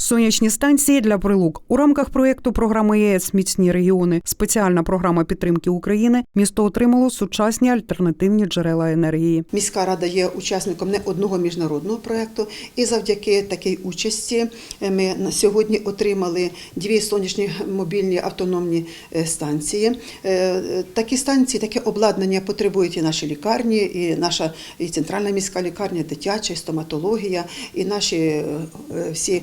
Сонячні станції для прилук у рамках проєкту програми ЄС Міцні регіони. Спеціальна програма підтримки України. Місто отримало сучасні альтернативні джерела енергії. Міська рада є учасником не одного міжнародного проєкту, і завдяки такій участі е, ми на сьогодні отримали дві сонячні мобільні автономні е, станції. Е, Такі станції, таке обладнання потребують і наші лікарні, і наша і центральна міська лікарня, дитяча, і стоматологія, і наші всі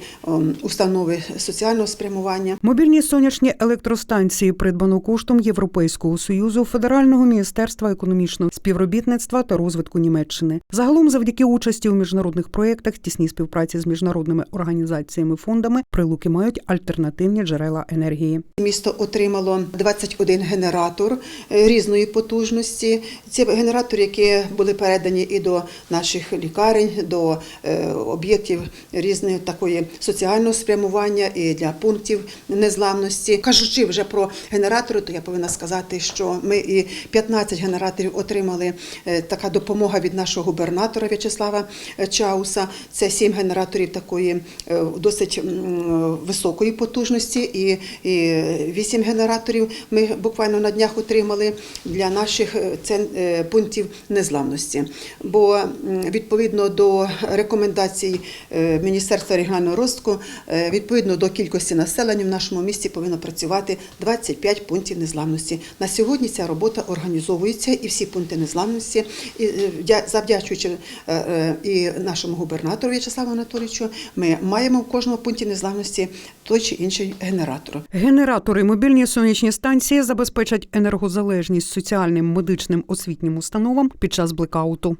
установи соціального спрямування. Мобільні сонячні електростанції придбано коштом Європейського союзу, Федерального міністерства економічного співробітництва та розвитку Німеччини. Загалом, завдяки участі у міжнародних проєктах, тісній співпраці з міжнародними організаціями фондами, прилуки мають альтернативні джерела енергії. Місто отримало 21 генератор е, різної потужності. Ці генератори, які були передані і до наших лікарень, до е, об'єктів різної такої соціального спрямування і для пунктів незламності. Кажучи вже про генератори, то я повинна сказати, що ми і 15 генераторів отримали. Е, Така допомога від нашого губернатора В'ячеслава е, Чауса. Це 7 генераторів такої е, досить високої потужності і, 8 генераторів ми буквально на днях отримали для наших пунктів незламності. Бо відповідно до рекомендацій Міністерства регіонального розвитку, відповідно до кількості населення в нашому місті повинно працювати 25 пунктів незламності. На сьогодні ця робота організовується і всі пункти незламності, і е, завдячуючи е, е, і нашому губернатору В'ячеславу Анатолійовичу, ми маємо в кожному пункті незламності той чи інший генератор. Генератори мобільні сонячні станції забезпечать енергозалежність соціальним, медичним, освітнім установам під час блекауту.